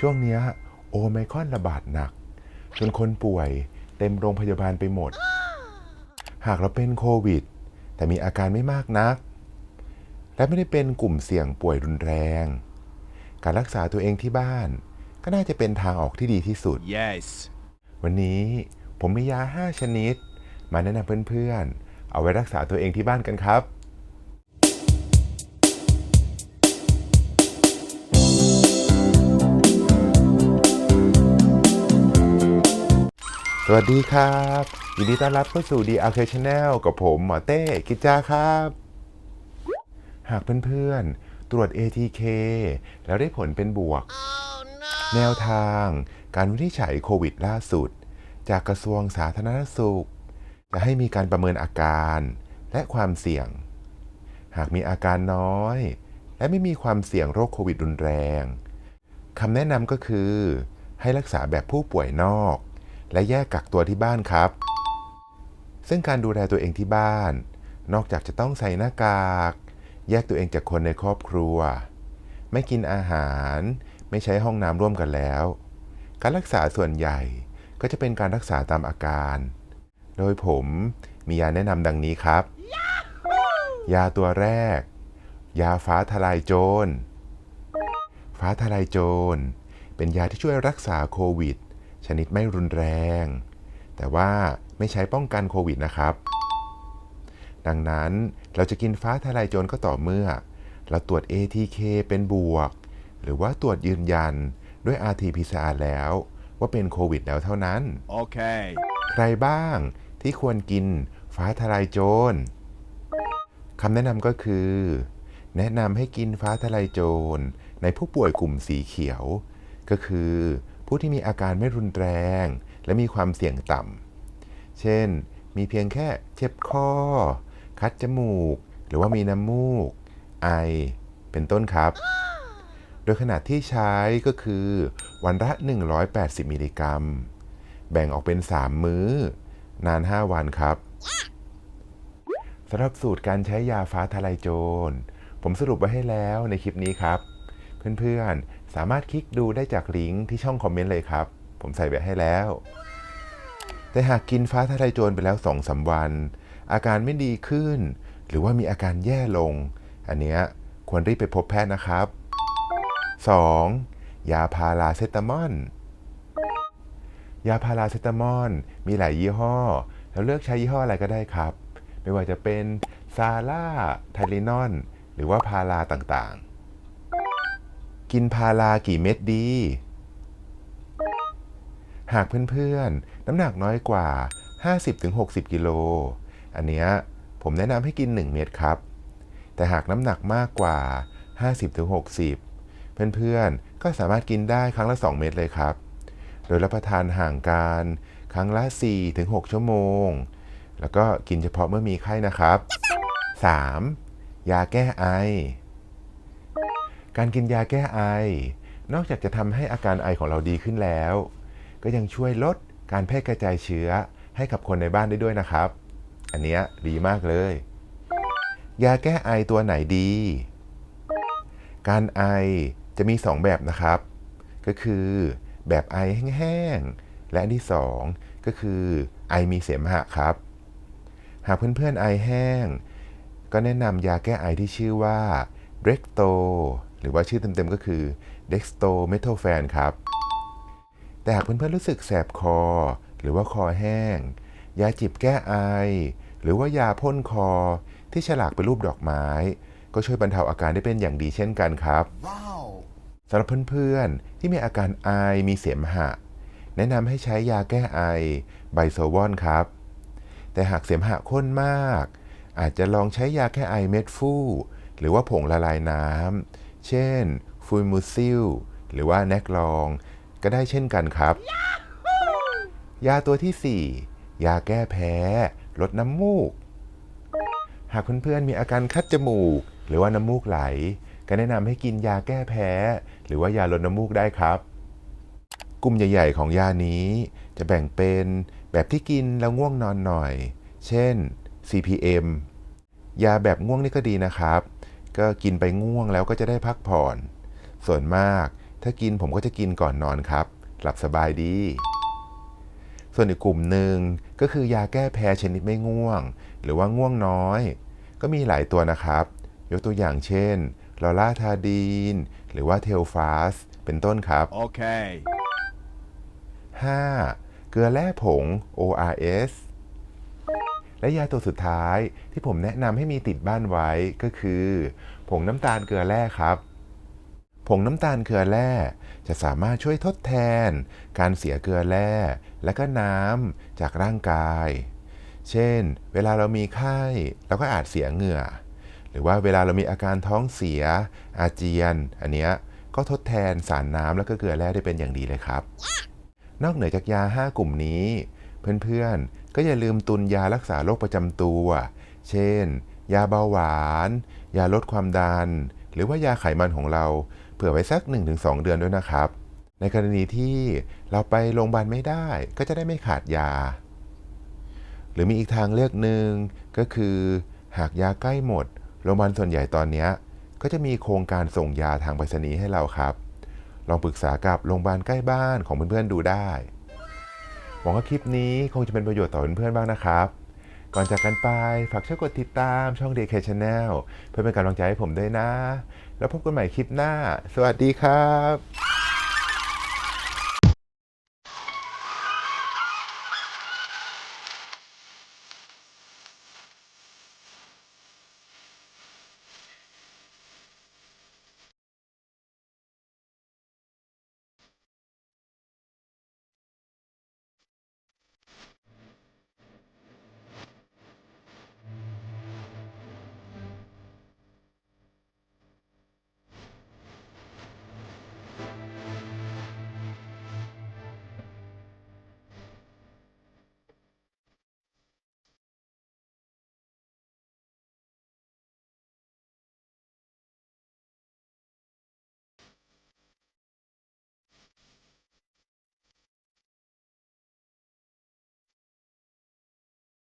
ช่วงเนี้ยโอไมครอนระบาดหนัก จนคนป่วยเต็มโรงพยาบาลไปหมด หากเราเป็นโควิด แต่มีอาการไม่มากนัก และไม่ได้เป็นกลุ่มเสี่ยงป่วยรุนแรง การรักษาตัวเองที่บ้าน ก็น่าจะเป็นทางออกที่ดีที่สุด Yes. วันนี้ผมมียา 5 ชนิด มาแนะนำเพื่อนๆ เอาไว้รักษาตัวเองที่บ้านกันครับ วัสดีครับยินดีต้อนรับเข้าสู่ d ีอาร์เคชแนลกับผมหมอเต้กิจจาครับ หากเพื่อนๆ ตรวจ ATK แล้วได้ผลเป็นบวกแนวทางการวินิจฉัยโควิดล่าสุด จากกระทรวงสาธารณสุข จะให้มีการประเมินอาการและความเสี่ยง หากมีอาการน้อย และไม่มีความเสี่ยงโรคโควิดรุนแรงคำแนะนำก็คือ ให้รักษาแบบผู้ป่วยนอก และแยกกักตัวที่บ้านครับ ซึ่งการดูแลตัวเองที่บ้าน นอกจากจะต้องใส่หน้ากาก แยกตัวเองจากคนในครอบครัว ไม่กินอาหาร ไม่ใช้ห้องน้ำร่วมกันแล้ว การรักษาส่วนใหญ่ก็จะเป็นการรักษาตามอาการ โดยผมมียาแนะนำดังนี้ครับ ยาตัวแรก ยาฟ้าทลายโจร ฟ้าทลายโจร เป็นยาที่ช่วยรักษาโควิด นิดไม่รุนแรง แต่ว่าไม่ใช้ป้องกันโควิดนะครับ ดังนั้นเราจะกินฟ้าทลายโจรก็ต่อเมื่อ เราตรวจ ATK เป็นบวก หรือว่าตรวจยืนยันด้วย RT-PCR แล้วว่าเป็นโควิดแล้วเท่านั้น Okay. ใครบ้างที่ควรกินฟ้าทลายโจรคำแนะนำก็คือ แนะนำให้กินฟ้าทลายโจรในผู้ป่วยกลุ่มสีเขียว ก็คือ ผู้ที่มีอาการไม่รุนแรง และมีความเสี่ยงต่ำ เช่น มีเพียงแค่เจ็บคอ คัดจมูก หรือว่ามีน้ำมูก ไอ เป็นต้นครับ โดยขนาดที่ใช้ก็คือ วันละ 180 มิลลิกรัม แบ่งออกเป็น 3 มื้อ นาน 5 วันครับสำหรับสูตรการใช้ยาฟ้าทลายโจร ผมสรุปไว้ให้แล้วในคลิปนี้ครับ เพื่อนๆ สามารถคลิกดูได้จากลิงก์ที่ช่องคอมเมนต์เลยครับ ผมใส่ไว้ให้แล้ว แต่หากกินฟ้าทะลายโจรไปแล้ว2อสาวัน อาการไม่ดีขึ้น หรือว่ามีอาการแย่ลง อันเนี้ยควรรีบไปพบแพทย์นะครับ 2. ยาพาราเซตามอลยาพาราเซตามอลมีหลายยี่ห้อแล้วเลือกใช้ยี่ห้ออะไรก็ได้ครับ ไม่ว่าจะเป็นซาร่าไทลินอน หรือว่าพาราต่างๆ กินพารากี่เม็ดดี หากเพื่อนๆ น้ำหนักน้อยกว่า 50-60 กิโล อันเนี้ยผมแนะนำให้กิน 1 เม็ดครับ แต่หากน้ำหนักมากกว่า 50-60 เพื่อนๆ ก็สามารถกินได้ครั้งละ 2 เม็ดเลยครับ โดยรับประทานห่างกันครั้งละ 4-6 ชั่วโมง แล้วก็กินเฉพาะเมื่อมีไข้นะครับ 3. ยาแก้ไอ การกินยาแก้ไอ นอกจากจะทำให้อาการไอของเราดีขึ้นแล้ว ก็ยังช่วยลดการแพร่กระจายเชื้อให้กับคนในบ้านได้ด้วยนะครับ อันเนี้ยดีมากเลย ยาแก้ไอตัวไหนดี การไอจะมี 2 แบบนะครับ ก็คือแบบไอแห้งๆ และอันที่ 2 ก็คือไอมีเสมหะครับ หากเพื่อนๆไอแห้ง ก็แนะนำยาแก้ไอที่ชื่อว่า d e x t o หรือว่าชื่อเต็มๆก็คือ Dextromethorphan ครับ แต่หากเพื่อนๆรู้สึกแสบคอ หรือว่าคอแห้ง ยาจิบแก้ไอ หรือว่ายาพ่นคอที่ฉลากเป็นรูปดอกไม้ ก็ช่วยบรรเทาอาการได้เป็นอย่างดีเช่นกันครับ Wow. สำหรับเพื่อนๆ ที่มีอาการไอมีเสมหะ แนะนำให้ใช้ยาแก้ไอไบโซวอนครับ แต่หากเสมหะข้นมาก อาจจะลองใช้ยาแก้ไอเม็ดฟูหรือว่าผงละลายน้ำ เช่นฟูมูซิลหรือว่าแนกลอง ก็ได้เช่นกันครับ ยาตัวที่ 4 ยาแก้แพ้ ลดน้ำมูก หากเพื่อนๆมีอาการคัดจมูก หรือว่าน้ำมูกไหล ก็แนะนำให้กินยาแก้แพ้ หรือว่ายาลดน้ำมูกได้ครับ กลุ่มใหญ่ ๆ ของยานี้จะแบ่งเป็นแบบที่กินแล้วง่วงนอนหน่อย เช่น CPM ยาแบบง่วงนี่ก็ดีนะครับ ก็กินไปง่วงแล้วก็จะได้พักผ่อน ส่วนมากถ้ากินผมก็จะกินก่อนนอนครับ หลับสบายดี ส่วนอีกกลุ่มหนึ่งก็คือยาแก้แพ้ชนิดไม่ง่วง หรือว่าง่วงน้อย ก็มีหลายตัวนะครับ ยกตัวอย่างเช่นลอราทาดีน หรือว่าเทลฟาสเป็นต้นครับ Okay. 5. เกลือแร่ผง ORS และยาตัวสุดท้ายที่ผมแนะนำให้มีติดบ้านไว้ก็คือ ผงน้ำตาลเกลือแร่ครับ ผงน้ำตาลเกลือแร่จะสามารถช่วยทดแทน การเสียเกลือแร่ และก็น้ำจากร่างกาย เช่น เวลาเรามีไข้เราก็อาจเสียเหงื่อ หรือว่าเวลาเรามีอาการท้องเสีย อาเจียน อันเนี้ยก็ทดแทนสารน้ำแล้วก็เกลือแร่ได้เป็นอย่างดีเลยครับ นอกเหนือจากยา 5 กลุ่มนี้ เพื่อนๆ ก็อย่าลืมตุนยารักษาโรคประจำตัว เช่น ยาเบาหวาน ยาลดความดัน หรือว่ายาไขมันของเราเผื่อไว้สัก 1-2 เดือนด้วยนะครับ ในกรณีที่เราไปโรงพยาบาลไม่ได้ ก็จะได้ไม่ขาดยา หรือมีอีกทางเลือกหนึ่งก็คือหากยาใกล้หมด โรงพยาบาลส่วนใหญ่ตอนนี้ก็จะมีโครงการส่งยาทางไปรษณีย์ให้เราครับ ลองปรึกษากับโรงพยาบาลใกล้บ้านของเพื่อนๆดูได้ หวังว่าคลิปนี้คงจะเป็นประโยชน์ต่อเพื่อนๆบ้างนะครับ ก่อนจากกันไป ฝากช่วยกดติดตามช่อง DK Channel เพื่อเป็นกำลังใจให้ผมด้วยนะ แล้วพบกันใหม่คลิปหน้า สวัสดีครับ